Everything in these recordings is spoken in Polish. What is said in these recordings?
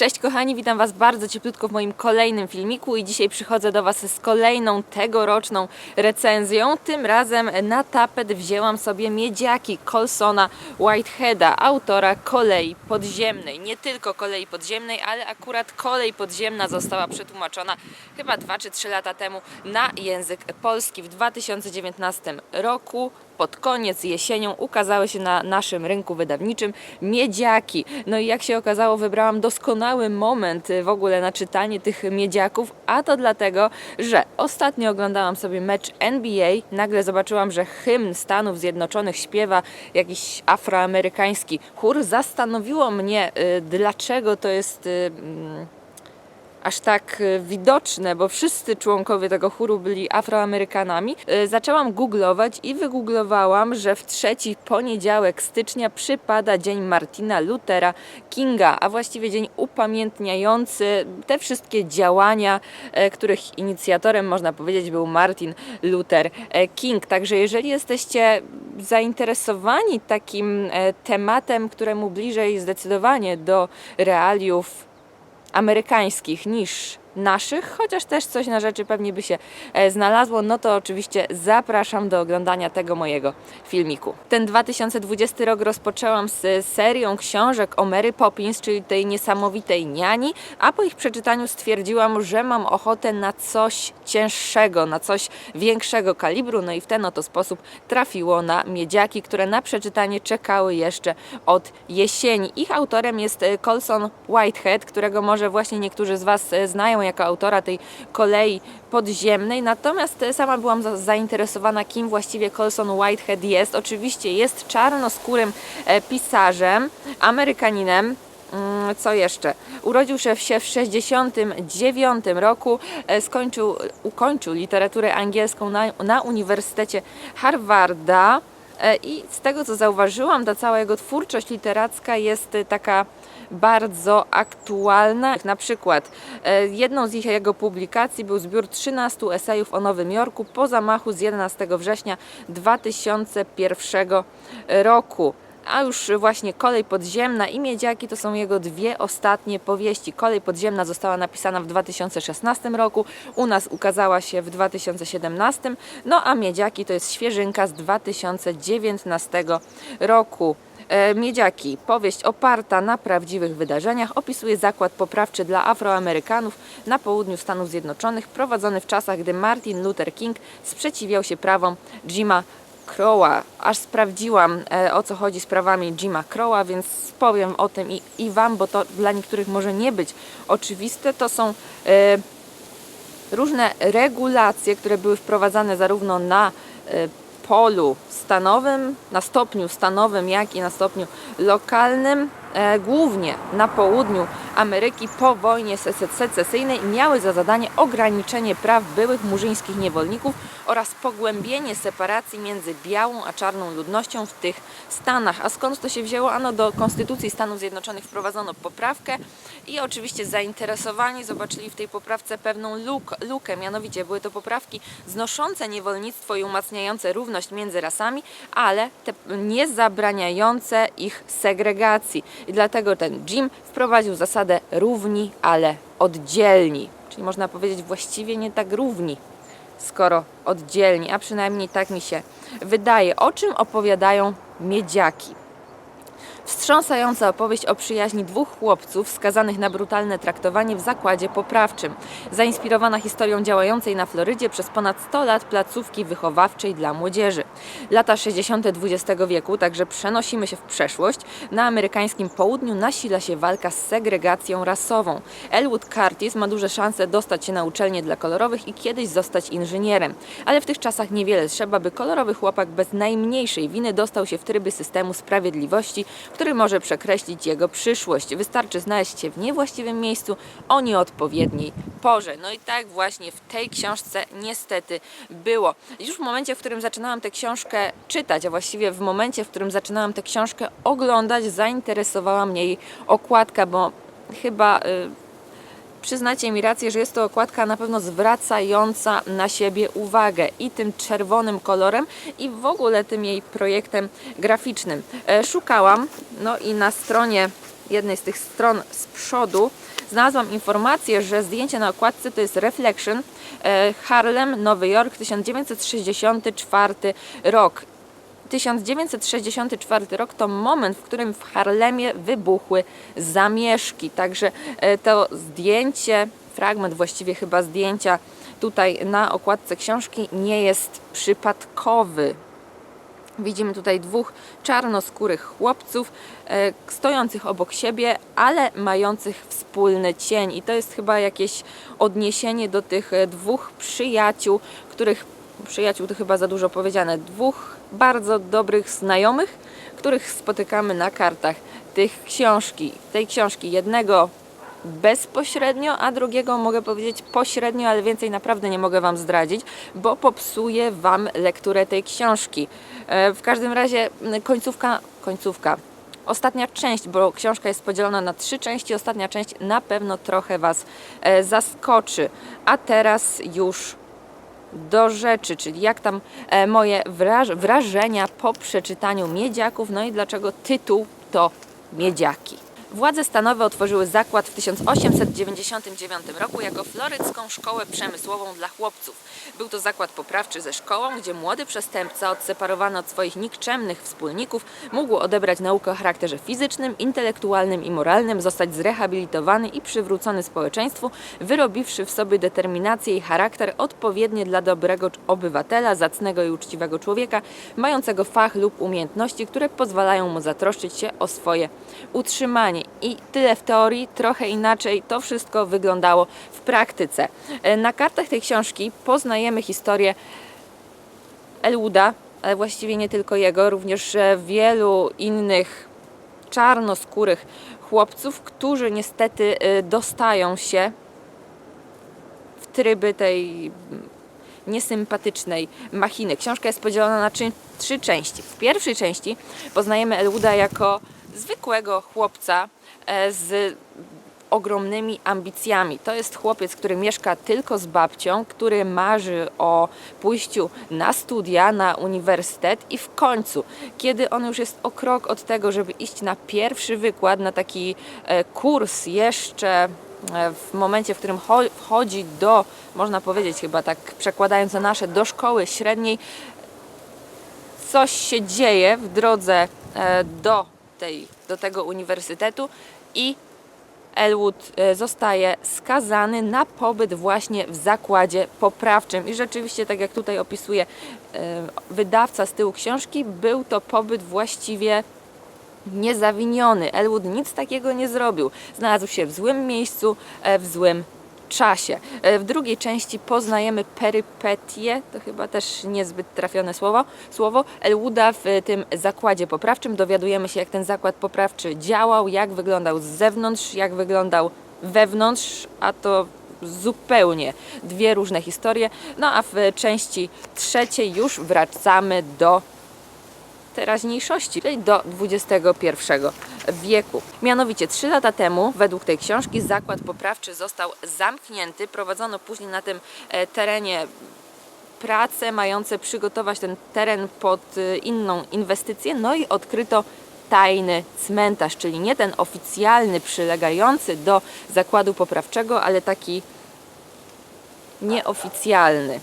Cześć kochani, witam Was bardzo cieplutko w moim kolejnym filmiku i dzisiaj przychodzę do Was z kolejną tegoroczną recenzją. Tym razem na tapet wzięłam sobie miedziaki Colsona Whiteheada, autora kolei podziemnej. Nie tylko kolei podziemnej, ale akurat kolej podziemna została przetłumaczona chyba 2 czy 3 lata temu na język polski w 2019 roku pod koniec jesienią ukazały się na naszym rynku wydawniczym miedziaki. No i jak się okazało, wybrałam doskonały moment y, w ogóle na czytanie tych miedziaków, a to dlatego, że ostatnio oglądałam sobie mecz NBA, nagle zobaczyłam, że hymn Stanów Zjednoczonych śpiewa jakiś afroamerykański chór. Zastanowiło mnie, y, dlaczego to jest. Y, aż tak e, widoczne, bo wszyscy członkowie tego chóru byli Afroamerykanami, e, zaczęłam googlować i wygooglowałam, że w trzeci poniedziałek stycznia przypada dzień Martina Luthera Kinga, a właściwie dzień upamiętniający te wszystkie działania, e, których inicjatorem można powiedzieć był Martin Luther e, King. Także jeżeli jesteście zainteresowani takim e, tematem, któremu bliżej zdecydowanie do realiów amerykańskich niż naszych, chociaż też coś na rzeczy pewnie by się e, znalazło, no to oczywiście zapraszam do oglądania tego mojego filmiku. Ten 2020 rok rozpoczęłam z serią książek o Mary Poppins, czyli tej niesamowitej niani, a po ich przeczytaniu stwierdziłam, że mam ochotę na coś cięższego, na coś większego kalibru, no i w ten oto sposób trafiło na miedziaki, które na przeczytanie czekały jeszcze od jesieni. Ich autorem jest e, Colson Whitehead, którego może właśnie niektórzy z Was e, jako autora tej kolei podziemnej, natomiast e, sama byłam za- zainteresowana, kim właściwie Colson Whitehead jest. Oczywiście jest czarnoskórym e, pisarzem, Amerykaninem, Mm, Co jeszcze? Urodził się w 1969 roku, e, skończył, ukończył literaturę angielską na, na Uniwersytecie Harvarda i z tego co zauważyłam, ta cała jego twórczość literacka jest taka bardzo aktualna. Na przykład e, jedną z ich jego publikacji był zbiór 13 esejów o Nowym Jorku po zamachu z 11 września 2001 roku. A już właśnie Kolej Podziemna i Miedziaki to są jego dwie ostatnie powieści. Kolej Podziemna została napisana w 2016 roku, u nas ukazała się w 2017, no a Miedziaki to jest świeżynka z 2019 roku. E, Miedziaki, powieść oparta na prawdziwych wydarzeniach, opisuje zakład poprawczy dla Afroamerykanów na południu Stanów Zjednoczonych, prowadzony w czasach, gdy Martin Luther King sprzeciwiał się prawom Jima Crowa. Aż sprawdziłam e, o co chodzi z prawami Jima Crowa, więc powiem o tym i, i Wam, bo to dla niektórych może nie być oczywiste. To są e, różne regulacje, które były wprowadzane zarówno na e, polu stanowym, na stopniu stanowym, jak i na stopniu lokalnym, e, głównie na południu Ameryki po wojnie sece- secesyjnej miały za zadanie ograniczenie praw byłych murzyńskich niewolników oraz pogłębienie separacji między białą a czarną ludnością w tych stanach. A skąd to się wzięło? Ano do Konstytucji Stanów Zjednoczonych wprowadzono poprawkę i oczywiście zainteresowani zobaczyli w tej poprawce pewną luk, lukę, mianowicie były to poprawki znoszące niewolnictwo i umacniające równość między rasami, ale te nie zabraniające ich segregacji. I dlatego ten Jim wprowadził zasadę równi, ale oddzielni. Czyli można powiedzieć właściwie nie tak równi, skoro oddzielni, a przynajmniej tak mi się wydaje. O czym opowiadają miedziaki? Wstrząsająca opowieść o przyjaźni dwóch chłopców skazanych na brutalne traktowanie w zakładzie poprawczym. Zainspirowana historią działającej na Florydzie przez ponad 100 lat placówki wychowawczej dla młodzieży. Lata 60. XX wieku, także przenosimy się w przeszłość. Na amerykańskim południu nasila się walka z segregacją rasową. Elwood Curtis ma duże szanse dostać się na uczelnię dla kolorowych i kiedyś zostać inżynierem. Ale w tych czasach niewiele trzeba, by kolorowy chłopak bez najmniejszej winy dostał się w tryby systemu sprawiedliwości, który może przekreślić jego przyszłość. Wystarczy znaleźć się w niewłaściwym miejscu o nieodpowiedniej porze. No i tak właśnie w tej książce niestety było. Już w momencie, w którym zaczynałam tę książkę czytać, a właściwie w momencie, w którym zaczynałam tę książkę oglądać, zainteresowała mnie jej okładka, bo chyba y, przyznacie mi rację, że jest to okładka na pewno zwracająca na siebie uwagę i tym czerwonym kolorem i w ogóle tym jej projektem graficznym. E, Szukałam, no i na stronie jednej z tych stron z przodu znalazłam informację, że zdjęcie na okładce to jest Reflection e, Harlem, Nowy Jork, 1964 rok. 1964 rok to moment, w którym w Harlemie wybuchły zamieszki. Także e, to zdjęcie, fragment właściwie chyba zdjęcia tutaj na okładce książki nie jest przypadkowy. Widzimy tutaj dwóch czarnoskórych chłopców e, stojących obok siebie, ale mających wspólny cień. I to jest chyba jakieś odniesienie do tych e, dwóch przyjaciół, których przyjaciół to chyba za dużo powiedziane, dwóch bardzo dobrych znajomych, których spotykamy na kartach tych książki, tej książki. Jednego bezpośrednio, a drugiego mogę powiedzieć pośrednio, ale więcej naprawdę nie mogę Wam zdradzić, bo popsuję Wam lekturę tej książki. E, W każdym razie końcówka, końcówka. Ostatnia część, bo książka jest podzielona na trzy części, ostatnia część na pewno trochę Was e, zaskoczy. A teraz już do rzeczy, czyli jak tam e, moje wraż- wrażenia po przeczytaniu Miedziaków, no i dlaczego tytuł to Miedziaki. Władze stanowe otworzyły zakład w 1899 roku jako florycką szkołę przemysłową dla chłopców. Był to zakład poprawczy ze szkołą, gdzie młody przestępca, odseparowany od swoich nikczemnych wspólników, mógł odebrać naukę o charakterze fizycznym, intelektualnym i moralnym, zostać zrehabilitowany i przywrócony społeczeństwu, wyrobiwszy w sobie determinację i charakter odpowiednie dla dobrego obywatela, zacnego i uczciwego człowieka, mającego fach lub umiejętności, które pozwalają mu zatroszczyć się o swoje utrzymanie. I tyle w teorii, trochę inaczej to wszystko wyglądało w praktyce. E, Na kartach tej książki poznajemy historię Elwooda, ale właściwie nie tylko jego, również e, wielu innych czarnoskórych chłopców, którzy niestety e, dostają się w tryby tej niesympatycznej machiny. Książka jest podzielona na trzy, trzy części. W pierwszej części poznajemy Elwooda jako zwykłego chłopca e, z ogromnymi ambicjami. To jest chłopiec, który mieszka tylko z babcią, który marzy o pójściu na studia, na uniwersytet i w końcu, kiedy on już jest o krok od tego, żeby iść na pierwszy wykład, na taki e, kurs jeszcze e, w momencie, w którym cho- wchodzi do, można powiedzieć chyba tak przekładając na nasze, do szkoły średniej, coś się dzieje w drodze do, tej, do tego uniwersytetu i Elwood e, zostaje skazany na pobyt właśnie w zakładzie poprawczym. I rzeczywiście, tak jak tutaj opisuje e, wydawca z tyłu książki, był to pobyt właściwie niezawiniony. Elwood nic takiego nie zrobił. Znalazł się w złym miejscu, e, w złym czasie. E, W drugiej części poznajemy perypetie, to chyba też niezbyt trafione słowo, słowo Elwooda w e, tym zakładzie poprawczym. Dowiadujemy się, jak ten zakład poprawczy działał, jak wyglądał z zewnątrz, jak wyglądał wewnątrz, a to zupełnie dwie różne historie. No a w części trzeciej już wracamy do teraźniejszości, czyli do XXI wieku. Mianowicie trzy lata temu, według tej książki, zakład poprawczy został zamknięty. Prowadzono później na tym e, terenie prace mające przygotować ten teren pod e, inną inwestycję, no i odkryto tajny cmentarz, czyli nie ten oficjalny przylegający do zakładu poprawczego, ale taki nieoficjalny.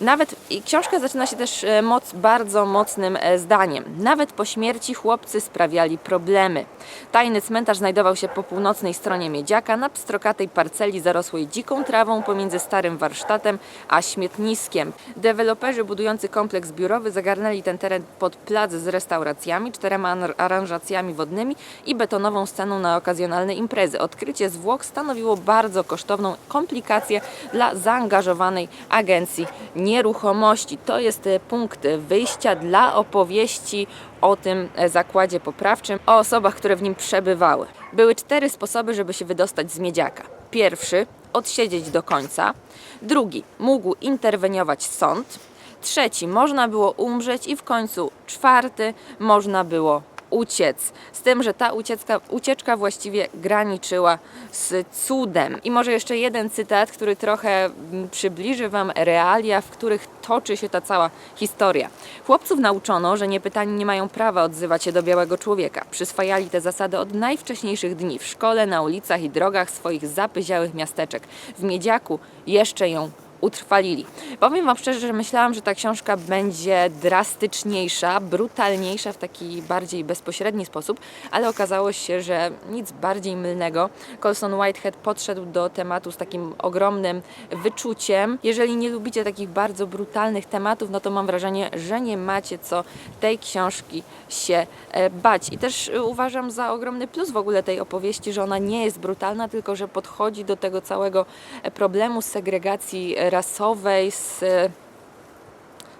Nawet i książka zaczyna się też e, moc, bardzo mocnym e, zdaniem. Nawet po śmierci chłopcy sprawiali problemy. Tajny cmentarz znajdował się po północnej stronie Miedziaka na pstrokatej parceli zarosłej dziką trawą pomiędzy starym warsztatem a śmietniskiem. Deweloperzy budujący kompleks biurowy zagarnęli ten teren pod plac z restauracjami, czterema ar- aranżacjami wodnymi i betonową sceną na okazjonalne imprezy. Odkrycie zwłok stanowiło bardzo kosztowną komplikację dla zaangażowanej agencji nieruchomości. To jest e, punkt wyjścia dla opowieści o tym e, zakładzie poprawczym, o osobach, które w nim przebywały. Były cztery sposoby, żeby się wydostać z miedziaka. Pierwszy odsiedzieć do końca. Drugi mógł interweniować sąd. Trzeci można było umrzeć i w końcu czwarty można było uciec. Z tym, że ta ucieczka, ucieczka właściwie graniczyła z cudem. I może jeszcze jeden cytat, który trochę mm, przybliży Wam realia, w których toczy się ta cała historia. Chłopców nauczono, że niepytani nie mają prawa odzywać się do białego człowieka. Przyswajali te zasady od najwcześniejszych dni w szkole, na ulicach i drogach swoich zapyziałych miasteczek. W Miedziaku jeszcze ją utrwalili. Powiem Wam szczerze, że myślałam, że ta książka będzie drastyczniejsza, brutalniejsza w taki bardziej bezpośredni sposób, ale okazało się, że nic bardziej mylnego. Colson Whitehead podszedł do tematu z takim ogromnym wyczuciem. Jeżeli nie lubicie takich bardzo brutalnych tematów, no to mam wrażenie, że nie macie co tej książki się e, bać. I też e, uważam za ogromny plus w ogóle tej opowieści, że ona nie jest brutalna, tylko że podchodzi do tego całego e, problemu segregacji rasowej z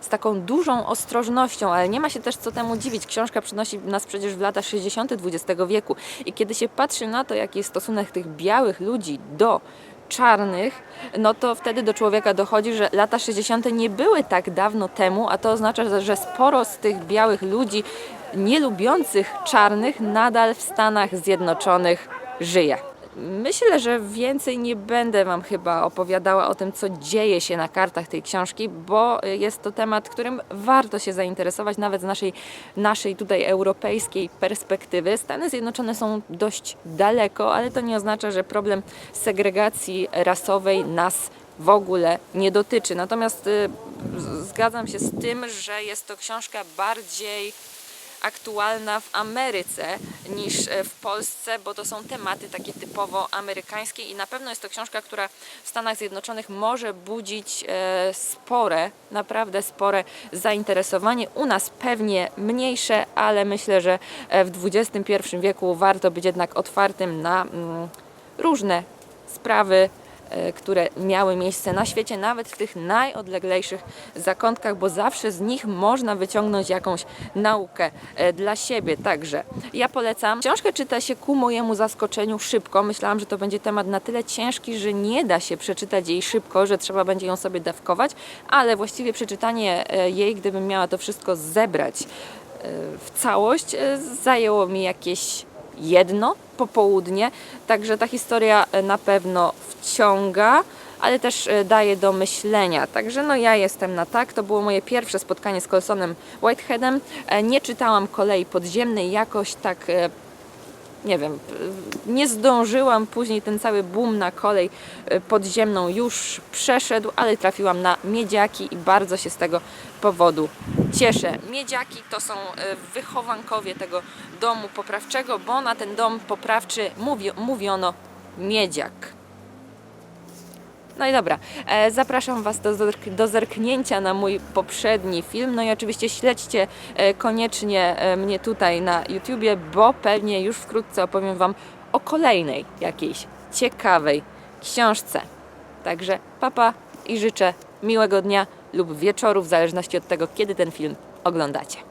z taką dużą ostrożnością, ale nie ma się też co temu dziwić. Książka przynosi nas przecież w lata 60. XX wieku i kiedy się patrzy na to, jaki jest stosunek tych białych ludzi do czarnych, no to wtedy do człowieka dochodzi, że lata 60. nie były tak dawno temu, a to oznacza, że sporo z tych białych ludzi nie lubiących czarnych nadal w Stanach Zjednoczonych żyje. Myślę, że więcej nie będę Wam chyba opowiadała o tym, co dzieje się na kartach tej książki, bo jest to temat, którym warto się zainteresować, nawet z naszej, naszej tutaj europejskiej perspektywy. Stany Zjednoczone są dość daleko, ale to nie oznacza, że problem segregacji rasowej nas w ogóle nie dotyczy. Natomiast y, zgadzam się z tym, że jest to książka bardziej aktualna w Ameryce niż e, w Polsce, bo to są tematy takie typowo amerykańskie i na pewno jest to książka, która w Stanach Zjednoczonych może budzić e, spore, naprawdę spore zainteresowanie. U nas pewnie mniejsze, ale myślę, że e, w XXI wieku warto być jednak otwartym na mm, różne sprawy, które miały miejsce na świecie, nawet w tych najodleglejszych zakątkach, bo zawsze z nich można wyciągnąć jakąś naukę e, dla siebie. Także ja polecam. Książkę czyta się ku mojemu zaskoczeniu szybko. Myślałam, że to będzie temat na tyle ciężki, że nie da się przeczytać jej szybko, że trzeba będzie ją sobie dawkować, ale właściwie przeczytanie e, jej, gdybym miała to wszystko zebrać e, w całość, e, zajęło mi jakieś jedno popołudnie, także ta historia e, na pewno wciąga, ale też e, daje do myślenia. Także no ja jestem na tak. To było moje pierwsze spotkanie z Colsonem Whiteheadem. E, Nie czytałam kolei podziemnej jakoś tak nie wiem, nie zdążyłam, później ten cały boom na kolej e, podziemną już przeszedł, ale trafiłam na miedziaki i bardzo się z tego powodu cieszę. Miedziaki to są e, wychowankowie tego domu poprawczego, bo na ten dom poprawczy mówi, mówiono miedziak. No i dobra, e, zapraszam Was do, do zerknięcia na mój poprzedni film. No i oczywiście śledźcie e, koniecznie e, mnie tutaj na YouTubie, bo pewnie już wkrótce opowiem Wam o kolejnej jakiejś ciekawej książce. Także papa i życzę miłego dnia lub wieczoru, w zależności od tego, kiedy ten film oglądacie.